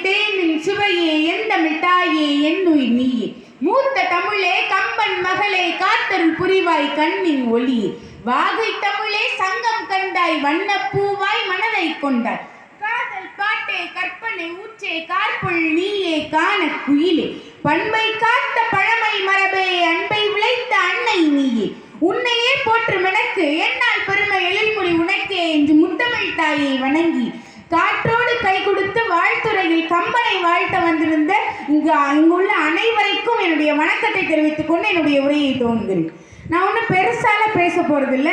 தேனின் சுவையே எந்த மிட்டாயே என்னுய் நீயே? மூத்த தமிழே கம்பன் மகளே காத்தருள் புரிவாய் கண்ணின் ஒளியே வாகை தமிழே சங்கம் கண்டாய் வண்ணப் பூவாய் மனதை கொண்டாய். காதல் பாட்டே கற்பனை ஊற்றே கார்புள் நீயே காண குயிலே. பண்பை காத்த பழமை மரபே அன்பை விளைத்த அன்னை நீயே. உன்னையே போற்றும் எனக்கு என்னால் பெருமை எழில்மொழி உனக்கே என்று முத்தமிழ் தாயை வணங்கி. காற்றோடு கை கொடுத்து வாழ்த்துறையில் கம்பனை வாழ்த்த வந்திருந்த இங்கு இங்குள்ள அனைவருக்கும் என்னுடைய வணக்கத்தை தெரிவித்துக் கொண்டு என்னுடைய உரையை துவங்குகிறேன். நான் ஒன்றும் பெருசால பேச போகிறதில்ல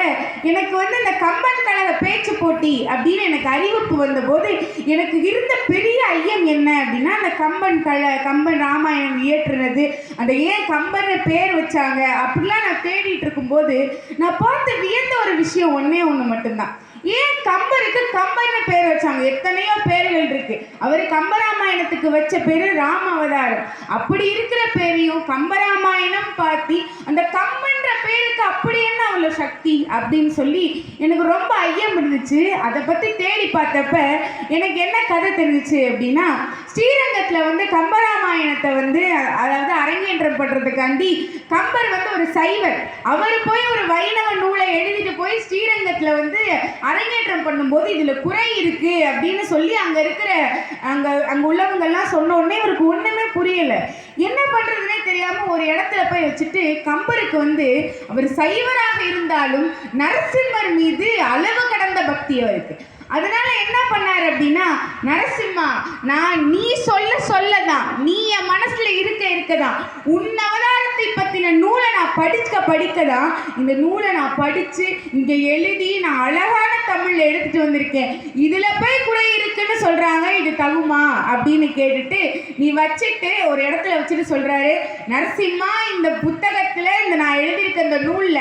எனக்கு வந்து இந்த கம்பன் கழக பேச்சு போட்டி அப்படின்னு எனக்கு அறிவிப்பு வந்தபோது எனக்கு இருந்த பெரிய ஐயம் என்ன அப்படின்னா அந்த கம்பன் கழ கம்பன் ராமாயணம் இயற்றுனது. அந்த ஏன் கம்பன் பேர் வச்சாங்க அப்படிலாம் நான் தேடிட்டு இருக்கும்போது நான் பார்த்து வியந்த ஒரு விஷயம் ஒன்றே ஒன்று மட்டும்தான். ஏன் கம்பருக்கு கம்பர்னு பேர் வச்சாங்க? எத்தனையோ பேர்கள் இருக்கு. அவர் கம்பராமாயணத்துக்கு வச்ச பேரு ராம அவதாரம் அப்படி இருக்கிற பேரையும் கம்பராமாயணம் பார்த்தி அந்த கம்பன் பேருக்கு அப்படி என்ன அவ்வளோ சக்தி அப்படின்னு சொல்லி எனக்கு ரொம்ப ஐயம் இருந்துச்சு. அதை பற்றி தேடி பார்த்தப்ப எனக்கு என்ன கதை தெரிஞ்சிச்சு அப்படின்னா ஸ்ரீரங்கத்தில் வந்து கம்பராமாயணத்தை வந்து அதாவது அரங்கேற்றம் பண்ணுறதுக்காண்டி கம்பர் வந்து ஒரு சைவர். அவர் போய் ஒரு வைணவ நூலை எழுதிட்டு போய் ஸ்ரீரங்கத்தில் வந்து அரங்கேற்றம் பண்ணும்போது இதில் குறை இருக்கு அப்படின்னு சொல்லி அங்கே இருக்கிற அங்கே அங்கே உள்ளவங்கெல்லாம் சொன்ன உடனே இவருக்கு ஒன்றுமே புரியலை. என்ன பண்ணுறதுனே தெரியாமல் ஒரு இடத்துல போய் வச்சுட்டு கம்பருக்கு வந்து அவர் சைவராக இருந்தாலும் நரசிம்மர் மீது அளவு கடந்த பக்தி அவருக்கு. அதனால என்ன பண்ணார் அப்படின்னா நரசிம்மா நான் நீ சொல்ல சொல்ல தான் நீ என் மனசுல இருக்க இருக்க தான் உன் அவதாரத்தை பத்தின நூலை நான் படிக்க படிக்க தான் இந்த நூலை நான் படிச்சு இங்க எழுதி நான் அழகான தமிழ்ல எடுத்துட்டு வந்திருக்கேன். இதுல போய் குறை இருக்குன்னு சொல்றாங்க இது தகுமா? அப்படின்னு கேட்டுட்டு நீ வச்சுட்டு ஒரு இடத்துல வச்சுட்டு சொல்றாரு நரசிம்மா இந்த புத்தகத்துல இந்த நான் எழுதியிருக்க இந்த நூல்ல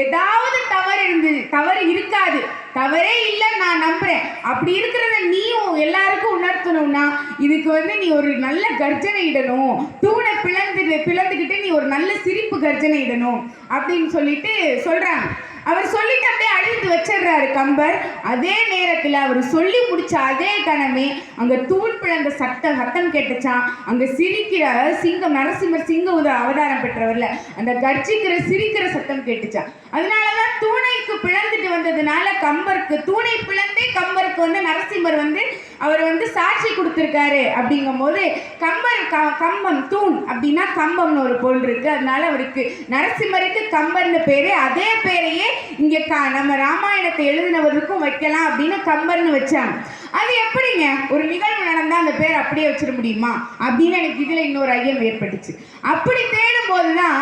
ஏதாவது தவறு இருந்து தவறு இருக்காது. தவறே இல்லை நான் நம்புறேன். அப்படி இருக்கிறத நீயும் எல்லாருக்கும் உணர்த்தணும்னா இதுக்கு வந்து நீ ஒரு நல்ல கர்ஜனை இடணும். தூணை பிளந்து பிளந்துக்கிட்டு நீ ஒரு நல்ல சிரிப்பு கர்ஜனை இடணும் அப்படின்னு சொல்லிட்டு சொல்றாங்க. அவர் சொல்லிட்டு அப்படியே அழுத்து வச்சிடுறாரு கம்பர். அதே நேரத்தில் அவர் சொல்லி முடிச்ச அதே கணமே அங்கே தூண் பிளந்த சத்த சத்தம் கேட்டுச்சான் அங்கே சிரிக்கிற சிங்கம் நரசிம்மர் சிங்க உத அவதாரம் பெற்றவர்ல அந்த கர்ஜிக்கிற சிரிக்கிற சத்தம் கேட்டுச்சான் அதனால தான் தூணைக்கு பிளந்துட்டு வந்ததுனால கம்பர் கம்பருக்கு தூணை பிளந்தே கம்பருக்கு வந்து நரசிம்மர் வந்து அவர் வந்து சாட்சி கொடுத்துருக்காரு அப்படிங்கும்போது கம்பர் க கம்பம் தூண் அப்படின்னா கம்பம்னு ஒரு பொருள் இருக்குது அதனால அவருக்கு நரசிம்மருக்கு கம்பர்னு பேர். அதே பேரையே இங்கே க நம்ம ராமாயணத்தை எழுதினவருக்கும் வைக்கலாம் அப்படின்னு கம்பர்னு வச்சாங்க. அது எப்படிங்க? ஒரு நிகழ்வு நடந்தால் அந்த பேர் அப்படியே வச்சிட முடியுமா? அப்படின்னு எனக்கு இதில் இன்னொரு ஐயம் ஏற்பட்டுச்சு. அப்படி தேடும் போதுதான்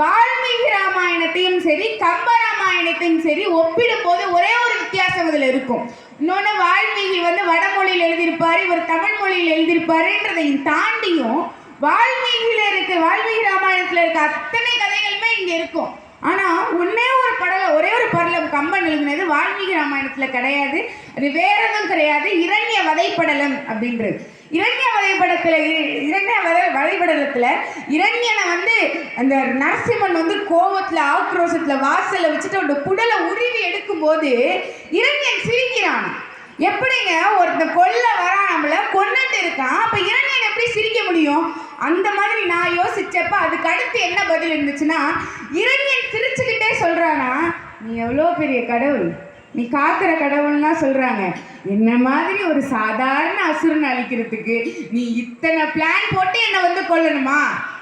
வால்மீகி ராமாயணத்தையும் சரி கம்பரா ராமாயணத்தையும் சரி ஒப்பிடும் போது ஒரே ஒரு வித்தியாசம் அதுல இருக்கும். இன்னொன்று வால்மீகி வந்து வடமொழியில் எழுதியிருப்பாரு இவர் தமிழ் மொழியில் எழுதியிருப்பாருன்றதையும் தாண்டியும் வால்மீகியில் இருக்க வால்மீகி ராமாயணத்தில் இருக்க அத்தனை கதைகளுமே இங்கே இருக்கும். ஆனால் ஒன்றே ஒரு படலம் ஒரே ஒரு படலம் கம்பன் எழுதினது வால்மீகி ராமாயணத்தில் கிடையாது. அது வேற எதுவும் கிடையாது. இரண்ய வதைப்படலம் அப்படின்றது. இரண்ய வதைப்படத்தில் இரண்ய வதை வதைப்படலத்தில் இரண்யனை வந்து அந்த நரசிம்மன் வந்து கோவத்தில் ஆக்ரோஷத்தில் வாசலில் வச்சுட்டு அவனோட குடலை உருவி எடுக்கும்போது இரண்யன் சிரிக்கிறான். எப்படிங்க? ஒருத்தன் கொல்ல வரா நம்மள கொன்னுட்டு இருக்கான். அப்போ இரண்யன் எப்படி சிரிக்க முடியும்? அந்த மாதிரி நான் யோசிச்சப்ப அதுக்கு அடுத்து என்ன பதில் இருந்துச்சுன்னா இரண்யன் சிரிச்சுக்கிட்டே சொல்றானா நீ எவ்வளோ பெரிய கடவுள்? நீ காக்கிற கடவுள்லாம் சொல்றாங்க என்ன மாதிரி ஒரு சாதாரண அசுரன் அழிக்கிறதுக்கு நீ இத்தனை பிளான் போட்டு என்னை வந்து கொல்லணுமா?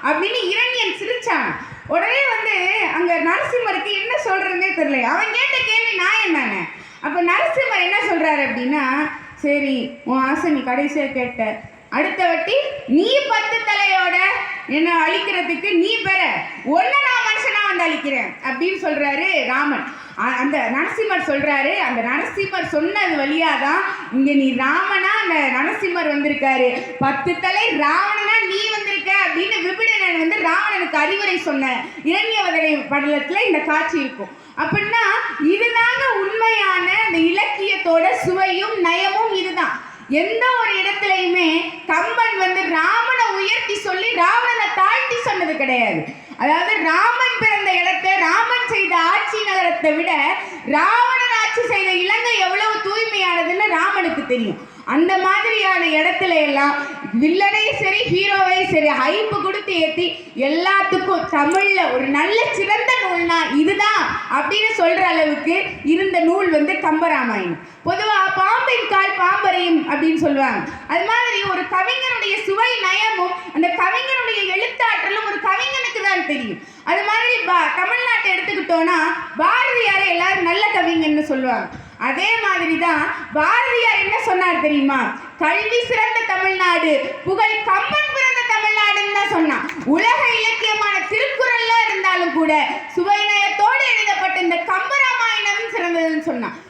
அப்படின்னு இரண்யன் சிரிச்சான். உடனே வந்து அங்க நரசிம்மருக்கு என்ன சொல்றதுன்னே தெரியல. அவன் கேட்ட கேள்வி நான் என்னன்னு. அப்ப நரசிம்மர் என்ன சொல்றாரு அப்படின்னா சரி உன் ஆசை நீ கடைசியா கேட்ட அடுத்த வட்டி நீ பத்து தலையோட என்ன அழிக்கிறதுக்கு நீ பெற. ஒன்று நான் மனுஷனா வந்து அழிக்கிறேன். அப்படின்னு சொல்றாரு ராமன். அந்த நரசிம்மர் சொல்றாரு அந்த நரசிம்மர் சொன்னது வழியா தான் இங்க நீ ராமனா அந்த நரசிம்மர் வந்திருக்காரு. பத்து தலை ராவணனா நீ வந்திருக்க அப்படின்னு விபிடனன் வந்து ராவணனுக்கு அறிவுரை சொன்ன இரண்யவதனை படலத்துல இந்த காட்சி இருக்கும். அப்படின்னா இதுதாங்க உண்மையான அந்த இலக்கியத்தோட சுவையும் நயமும் எந்த ஒரு இடத்துலையுமே கம்பன் வந்து ராமனை உயர்த்தி சொல்லி ராவணனை தாழ்த்தி சொன்னது கிடையாது. அதாவது ராமன் பிறந்த இடத்தை ராமன் செய்த ஆட்சி நகரத்தை விட ராவணன் ஆட்சி செய்த இலங்கை எவ்வளவு தூய்மையானதுன்னு ராமனுக்கு தெரியும். அந்த மாதிரியான இடத்துல எல்லாம் வில்லனையும் சரி ஹீரோவையும் சரி ஹைப்பு கொடுத்து ஏற்றி எல்லாத்துக்கும் தமிழில் ஒரு நல்ல சிறந்த அப்படின்னு சொல்கிற அளவுக்கு இருந்த நூல் வந்து கம்பராமாயணம். பொதுவாக பாம்பின் கால் பாம்பரையும் அப்படின்னு சொல்லுவாங்க. அது மாதிரி ஒரு கவிஞனுடைய சுவை நயமும் அந்த கவிஞனுடைய எழுத்தாற்றலும் ஒரு கவிஞனுக்கு தான் தெரியும். அது மாதிரி பா- தமிழ்நாட்டை எடுத்துக்கிட்டோம்னா பாரதியாரை எல்லாரும் நல்ல கவிஞன்னு சொல்லுவாங்க. அதே மாதிரி தான் பாரதியார் என்ன சொன்னார் தெரியுமா? கல்வி சிறந்த தமிழ்நாடு புகழ் கம்பன் பிறந்த தமிழ்நாடுன்னு தான் சொன்னான். உலகையில இலக்கியமான திருக்குறள்ல இருந்தாலும் கூட சுவைநயத்தோடு எழுதப்பட்ட இந்த கம்பராமாயணம் சிறந்ததுன்னு சொன்னான்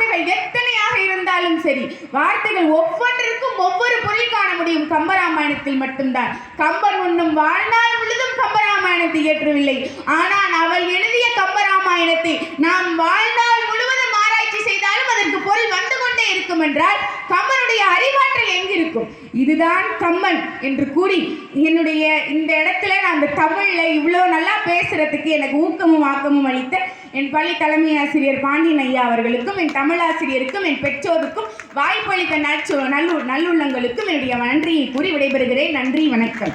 வார்த்தைகள் எத்தனையாக இருந்தாலும் சரி வார்த்தைகள் ஒவ்வொன்றிற்கும் ஒவ்வொரு பொருள் காண முடியும். கம்பராமாயணத்தில் மட்டும்தான். கம்பன் உண்ணும் வாழ்நாள் முழுதும் கம்பராமாயணத்தை இயற்றவில்லை. ஆனால் அவள் எழுதிய கம்பராமாயணத்தை நாம் வாழ்நாள் முழுவதும் ஆராய்ச்சி செய்தாலும் அதற்கு பொருள் வந்து கொண்டே இருக்கும் என்றால் கம்பனுடைய அறிவாற்றல் எங்கிருக்கும்? இதுதான் கம்மன் என்று கூறி என்னுடைய இந்த இடத்துல நான் அந்த தமிழில் இவ்வளோ நல்லா பேசுறதுக்கு எனக்கு ஊக்கமும் ஆக்கமும் அளித்த என் பள்ளி தலைமை ஆசிரியர் பாண்டியன் ஐயா அவர்களுக்கும் என் தமிழாசிரியருக்கும் என் பெற்றோருக்கும் வாய்ப்பளித்த நற்சு நல்லு நல்லுள்ளங்களுக்கும் என்னுடைய நன்றியை கூறி விடைபெறுகிறேன். நன்றி வணக்கம்.